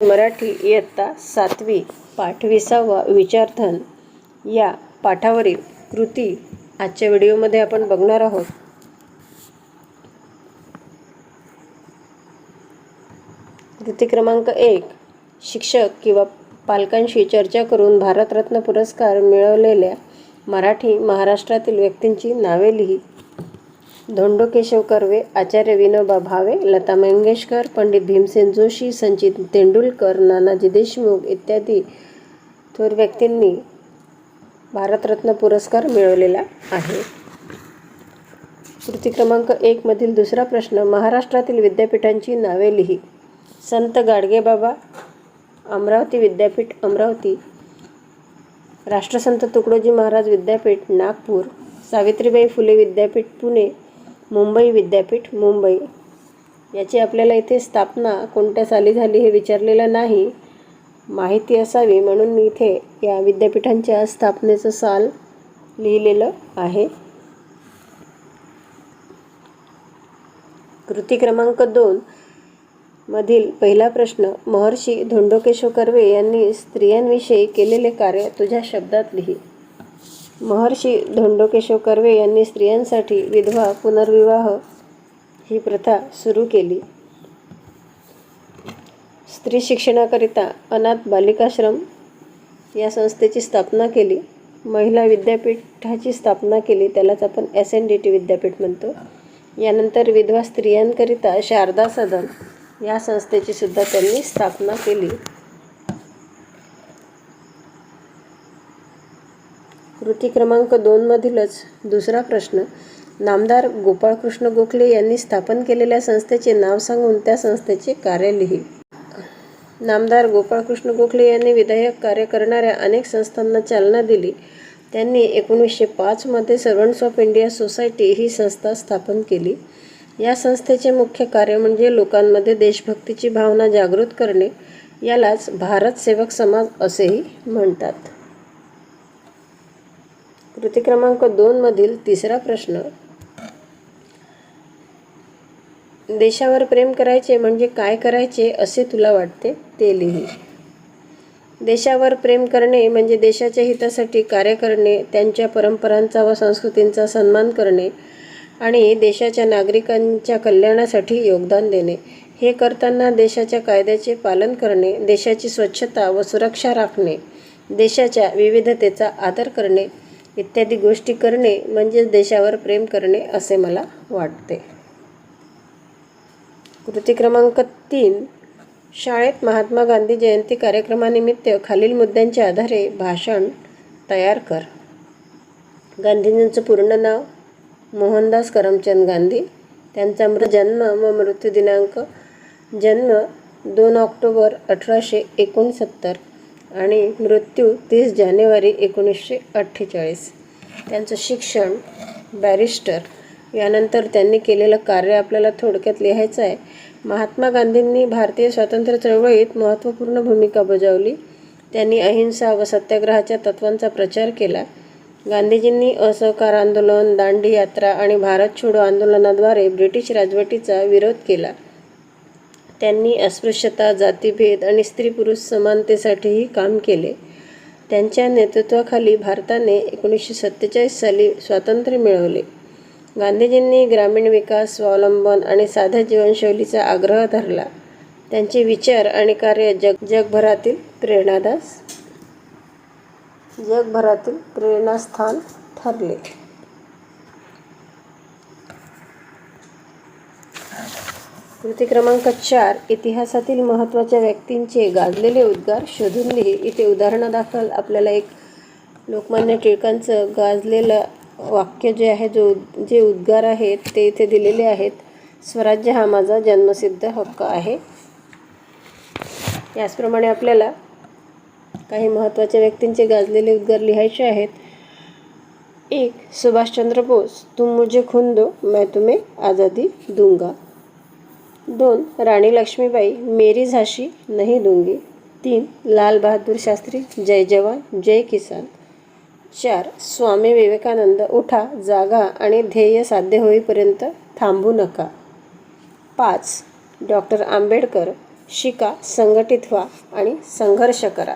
मराठी इयत्ता सातवी पाठविसावा विचारधन या पाठावरील कृती आजच्या व्हिडिओमध्ये आपण बघणार आहोत. कृती क्रमांक एक शिक्षक किंवा पालकांशी चर्चा करून भारतरत्न पुरस्कार मिळवलेल्या मराठी महाराष्ट्रातील व्यक्तींची नावे लिही. धोंडो केशव कर्वे आचार्य विनोबा भावे लता मंगेशकर पंडित भीमसेन जोशी संचित तेंडुलकर नानाजी देशमुख इत्यादी थोर व्यक्तींनी भारतरत्न पुरस्कार मिळवलेला आहे. कृती क्रमांक एकमधील दुसरा प्रश्न महाराष्ट्रातील विद्यापीठांची नावे लिही. संत गाडगेबाबा अमरावती विद्यापीठ अमरावती राष्ट्रसंत तुकडोजी महाराज विद्यापीठ नागपूर सावित्रीबाई फुले विद्यापीठ पुणे मुंबई विद्यापीठ मुंबई. याची आपल्याला इथे स्थापना कोणत्या साली झाली हे विचारलेलं नाही. माहिती असावी म्हणून मी इथे या विद्यापीठांच्या स्थापनेचं साल लिहिलेलं आहे. कृती क्रमांक दोन मधील पहिला प्रश्न महर्षी धोंडोकेशव कर्वे यांनी स्त्रियांविषयी केलेले कार्य तुझ्या शब्दात लिही. महर्षी धोंडोकेशव कर्वे यांनी स्त्रियांसाठी विधवा पुनर्विवाह ही प्रथा सुरू केली. स्त्री शिक्षणाकरिता अनाथ बालिकाश्रम या संस्थेची स्थापना केली. महिला विद्यापीठाची स्थापना केली त्यालाच आपण एस एन डी टी विद्यापीठ म्हणतो. यानंतर विधवा स्त्रियांकरिता शारदा सदन या संस्थेची सुद्धा त्यांनी स्थापना केली. कृती क्रमांक दोनमधीलच दुसरा प्रश्न. नामदार गोपाळकृष्ण गोखले यांनी स्थापन केलेल्या संस्थेचे नाव सांगून त्या संस्थेचे कार्य लिही. नामदार गोपाळकृष्ण गोखले यांनी विधायक कार्य करणाऱ्या अनेक संस्थांना चालना दिली. त्यांनी एकोणीसशे पाचमध्ये सर्वंट्स ऑफ इंडिया सोसायटी ही संस्था स्थापन केली. या संस्थेचे मुख्य कार्य म्हणजे लोकांमध्ये देशभक्तीची भावना जागृत करणे यालाच भारत सेवक समाज असेही म्हणतात. कृती क्रमांक दोनमधील तिसरा प्रश्न. देशावर प्रेम करायचे म्हणजे काय करायचे असे तुला वाटते ते लिही. देशावर प्रेम करणे म्हणजे देशाच्या हितासाठी कार्य करणे त्यांच्या परंपरांचा व संस्कृतींचा सन्मान करणे आणि देशाच्या नागरिकांच्या कल्याणासाठी योगदान देणे. हे करताना देशाच्या कायद्याचे पालन करणे देशाची स्वच्छता व सुरक्षा राखणे देशाच्या विविधतेचा आदर करणे इत्यादी गोष्टी करणे म्हणजेच देशावर प्रेम करणे असे मला वाटते. कृती क्रमांक तीन. शाळेत महात्मा गांधी जयंती कार्यक्रमानिमित्त खालील मुद्द्यांच्या आधारे भाषण तयार कर. गांधीजींचं पूर्ण नाव मोहनदास करमचंद गांधी. त्यांचा मृ जन्म व मृत्यू दिनांक जन्म दोन ऑक्टोबर अठराशे एकोणसत्तर. आणि मृत्यू तीस जानेवारी एकोणीसशे अठ्ठेचाळीस. त्यांचं शिक्षण बॅरिस्टर. यानंतर त्यांनी केलेलं कार्य आपल्याला थोडक्यात लिहायचं आहे. महात्मा गांधींनी भारतीय स्वातंत्र्य चळवळीत महत्त्वपूर्ण भूमिका बजावली. त्यांनी अहिंसा व सत्याग्रहाच्या तत्वांचा प्रचार केला. गांधीजींनी असहकार आंदोलन दांडी यात्रा आणि भारत छोडो आंदोलनाद्वारे ब्रिटिश राजवटीचा विरोध केला. त्यांनी अस्पृश्यता जातीभेद आणि स्त्री पुरुष समानतेसाठीही काम केले. त्यांच्या नेतृत्वाखाली भारताने एकोणीसशे सत्तेचाळीस साली स्वातंत्र्य मिळवले. गांधीजींनी ग्रामीण विकास स्वावलंबन आणि साध्या जीवनशैलीचा आग्रह धरला. त्यांचे विचार आणि कार्य जग जगभरातील प्रेरणादास जगभरातील प्रेरणास्थान ठरले. कृती क्रमांक चार इतिहासातील महत्त्वाच्या व्यक्तींचे गाजलेले उद्गार शोधून लिही इथे उदाहरणादाखल आपल्याला एक लोकमान्य टिळकांचं गाजलेलं वाक्य जे आहे जो जे उद्गार आहेत ते इथे दिलेले आहेत. स्वराज्य हा माझा जन्मसिद्ध हक्क आहे. याचप्रमाणे आपल्याला काही महत्त्वाच्या व्यक्तींचे गाजलेले उद्गार लिहायचे आहेत. एक सुभाषचंद्र बोस. तुम मुझे खून दो मैं तुम्हें आज़ादी दूंगा. दोन राणी लक्ष्मीबाई मेरी झाशी नहीं दूंगी. तीन लाल बहादूर शास्त्री जय जवान जय किसान. चार स्वामी विवेकानंद उठा जागा आणि ध्येय साध्य होईपर्यंत थांबू नका. पाच डॉक्टर आंबेडकर शिका संघटित व्हा आणि संघर्ष करा.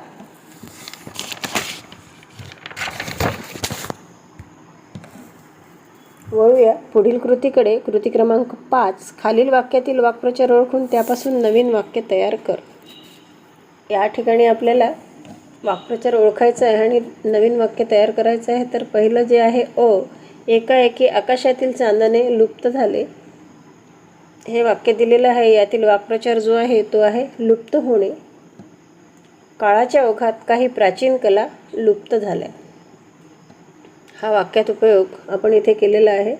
वळूया. पुढील कृतीकडे कृती क्रमांक पाच. खालील वाक्यातील वाक्प्रचार ओळखून त्यापासून नवीन वाक्य तयार कर. या ठिकाणी आपल्याला वाक्प्रचार ओळखायचा आहे आणि नवीन वाक्य तयार करायचं आहे. तर पहिलं जे आहे ओ एकाएकी आकाशातील चांदणे लुप्त झाले. हे वाक्य दिलेलं आहे. यातील वाक्प्रचार जो आहे तो आहे लुप्त होणे. काळाच्या ओघात काही प्राचीन कला लुप्त झाल्या. हा वाक्यात उपयोग आपण इथे केलेला आहे.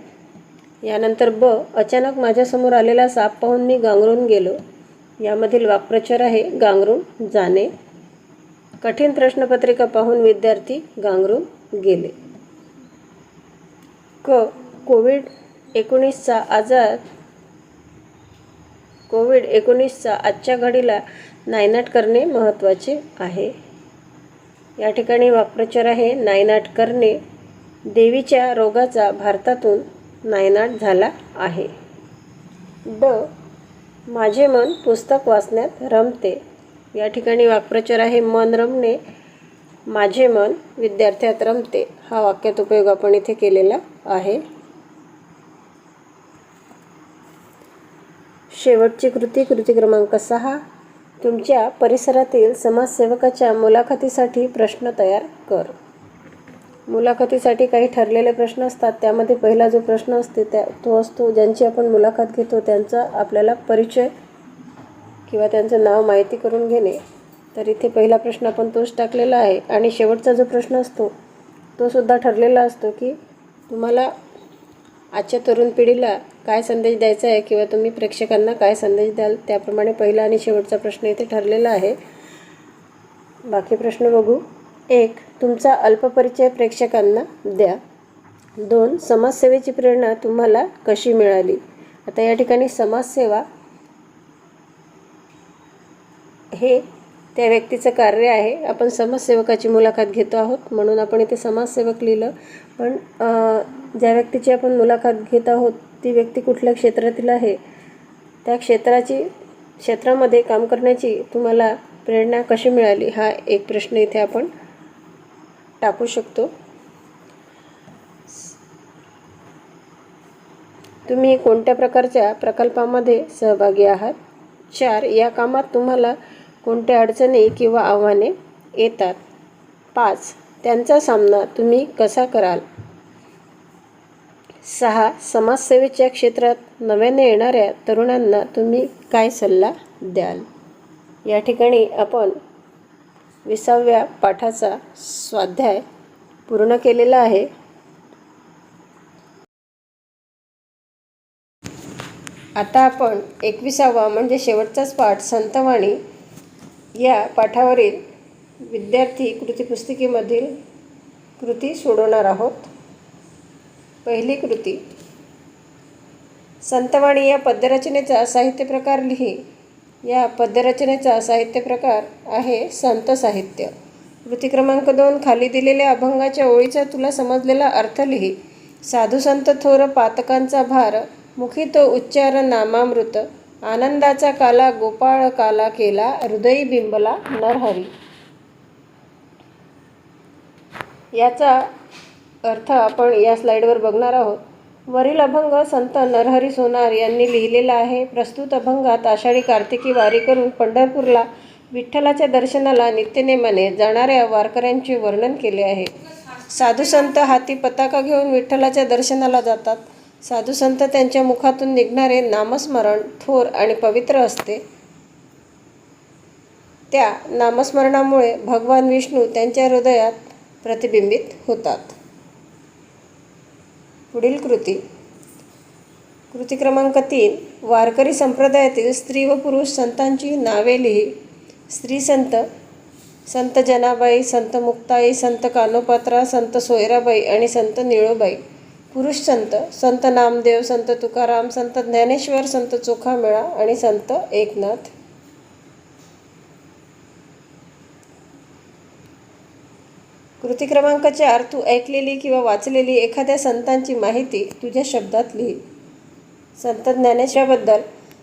यानंतर ब अचानक माझ्यासमोर आलेला साप पाहून मी गांगरून गेलो. यामधील वाक्प्रचार आहे गांगरून जाणे. कठीण प्रश्नपत्रिका पाहून विद्यार्थी गांगरून गेले. क कोविड एकोणीसचा आजार कोविड एकोणीसचा आजच्या घडीला नायनाट करणे महत्त्वाचे आहे. या ठिकाणी वाक्प्रचार आहे नायनाट करणे देवीच्या रोगाचा भारतातून नायनाट झाला आहे. ड माझे मन पुस्तक वाचण्यात रमते. या ठिकाणी वाक्प्रचार आहे मन रमणे माझे मन विद्यार्थ्यात रमते. हा वाक्यात उपयोग आपण इथे केलेला आहे. शेवटची कृती कृती क्रमांक सहा. तुमच्या परिसरातील समाजसेवकाच्या मुलाखतीसाठी प्रश्न तयार कर. मुलाखतीसाठी काही ठरलेले प्रश्न असतात त्यामध्ये पहिला जो प्रश्न असते त्या तो असतो ज्यांची आपण मुलाखत घेतो त्यांचा आपल्याला परिचय किंवा त्यांचं नाव माहिती करून घेणे. तर इथे पहिला प्रश्न आपण तोच टाकलेला आहे. आणि शेवटचा जो प्रश्न असतो तो सुद्धा ठरलेला असतो की तुम्हाला आजच्या तरुण पिढीला काय संदेश द्यायचा आहे किंवा तुम्ही प्रेक्षकांना काय संदेश द्याल त्याप्रमाणे पहिला आणि शेवटचा प्रश्न इथे ठरलेला आहे. बाकी प्रश्न बघू. एक तुमचा अल्पपरिचय प्रेक्षकांना द्या. दोन समाजसेवेची प्रेरणा तुम्हाला कशी मिळाली? आता या ठिकाणी समाजसेवा हे त्या व्यक्तीचं कार्य आहे. आपण समाजसेवकाची मुलाखत घेतो आहोत. म्हणून आपण इथे समाजसेवक लिहिलं. पण ज्या व्यक्तीची आपण मुलाखत घेत आहोत ती व्यक्ती कुठल्या क्षेत्रातील आहे? त्या क्षेत्राची क्षेत्रामध्ये काम करण्याची तुम्हाला प्रेरणा कशी मिळाली? हा एक प्रश्न इथे आपण टाकू शकतो. तुम्ही कोणत्या प्रकारच्या प्रकल्पामध्ये सहभागी आहात? चार या कामात तुम्हाला कोणत्या अडचणी किंवा आव्हाने येतात? पाच त्यांचा सामना तुम्ही कसा कराल? सहा समाजसेवेच्या क्षेत्रात नव्याने येणाऱ्या तरुणांना तुम्ही काय सल्ला द्याल? या ठिकाणी आपण विसाव्या पाठाचा स्वाध्याय पूर्ण केलेला आहे. आता आपण एकविसावा म्हणजे शेवटचाच पाठ संतवाणी या पाठावरील विद्यार्थी कृती पुस्तिकेमधील कृती सोडवणार आहोत. पहिली कृती. संतवाणी या पद्यरचनेचा साहित्य प्रकार लिही. या पद्यरचनेचा साहित्य प्रकार आहे संत साहित्य. कृती क्रमांक दोन खाली दिलेल्या अभंगाच्या ओळीचा तुला समजलेला अर्थ लिही. साधू संत थोर पातकांचा भार मुखी तो उच्चार नामामृत आनंदाचा काला गोपाळ काला केला हृदयी बिंबला नरहरी याचा अर्थ आपण या स्लाईडवर बघणार आहोत. वरील अभंग संत नरहरी सोनार यांनी लिहिलेला आहे. प्रस्तुत अभंगात आषाढी कार्तिकी वारी करून पंढरपूरला विठ्ठलाच्या दर्शनाला नित्यनेमाने जाणाऱ्या वारकऱ्यांचे वर्णन केले आहे. साधू संत हाती पताका घेऊन विठ्ठलाच्या दर्शनाला जातात. साधू संत त्यांच्या मुखातून निघणारे नामस्मरण थोर आणि पवित्र असते. त्या नामस्मरणामुळे भगवान विष्णू त्यांच्या हृदयात प्रतिबिंबित होतात. पुढील कृती. कृती क्रमांक तीन. वारकरी संप्रदायातील स्त्री व पुरुष संतांची नावे लिही. स्त्री संत संत जनाबाई संत मुक्ताई संत कानोपात्रा संत सोयराबाई आणि संत निळोबाई. पुरुष संत संत नामदेव संत तुकाराम संत ज्ञानेश्वर संत चोखामेळा आणि संत एकनाथ. कृती क्रमांक चार तू ऐकलेली किंवा वाचलेली एखाद्या संतांची माहिती तुझ्या शब्दात लिही. संत ज्ञानेश्वरबद्दल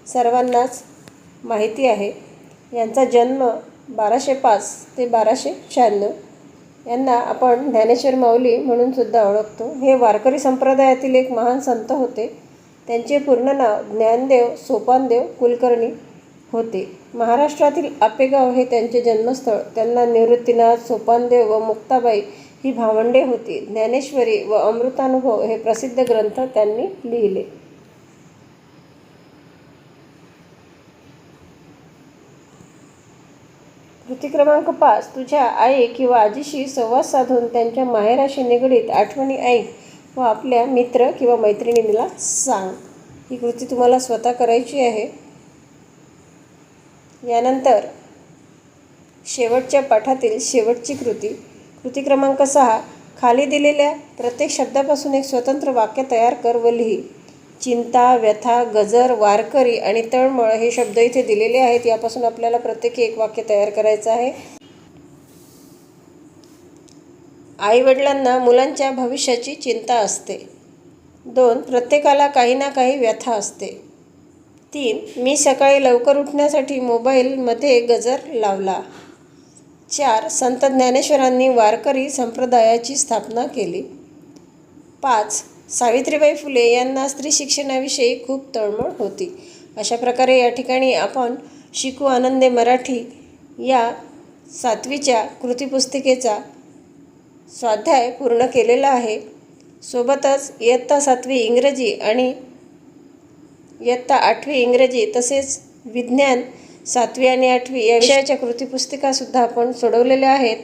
सर्वांनाच माहिती आहे. यांचा जन्म बाराशे पाच ते बाराशे शहाण्णव. यांना आपण ज्ञानेश्वर माऊली म्हणून सुद्धा ओळखतो. हे वारकरी संप्रदायातील एक महान संत होते. त्यांचे पूर्ण नाव ज्ञानदेव सोपानदेव कुलकर्णी होते. महाराष्ट्रातील आपेगाव हे त्यांचे जन्मस्थळ. त्यांना निवृत्तीनाथ सोपानदेव व मुक्ताबाई ही भावंडे होती. ज्ञानेश्वरी व अमृतानुभव हे प्रसिद्ध ग्रंथ त्यांनी लिहिले. कृती क्रमांक पाच. तुझ्या आई किंवा आजीशी संवाद साधून त्यांच्या माहेराशी निगडीत आठवणी ऐक व आपल्या मित्र किंवा मैत्रिणीला सांग. ही कृती तुम्हाला स्वतः करायची आहे. यानंतर शेवटच्या पाठातील शेवटची कृती. कृती क्रमांक सहा खाली दिलेल्या प्रत्येक शब्दापासून एक स्वतंत्र वाक्य तयार कर व लिही. चिंता व्यथा गजर वारकरी आणि तळमळ हे शब्द इथे दिलेले आहेत. यापासून आपल्याला प्रत्येकी एक वाक्य तयार करायचं आहे. आईवडिलांना मुलांच्या भविष्याची चिंता असते. दोन प्रत्येकाला काही ना काही व्यथा असते. तीन मी सकाळी लवकर उठण्यासाठी मोबाईलमध्ये गजर लावला. चार संत ज्ञानेश्वरांनी वारकरी संप्रदायाची स्थापना केली. पाच सावित्रीबाई फुले यांना स्त्री शिक्षणाविषयी खूप तळमळ होती. अशा प्रकारे या ठिकाणी आपण शिकू आनंदे मराठी या सातवीच्या कृतीपुस्तिकेचा स्वाध्याय पूर्ण केलेला आहे. सोबतच इयत्ता सातवी इंग्रजी आणि इयत्ता आठवी इंग्रजी तसेच विज्ञान सातवी आणि आठवी या विषयाच्या कृतीपुस्तिकासुद्धा आपण सोडवलेल्या आहेत.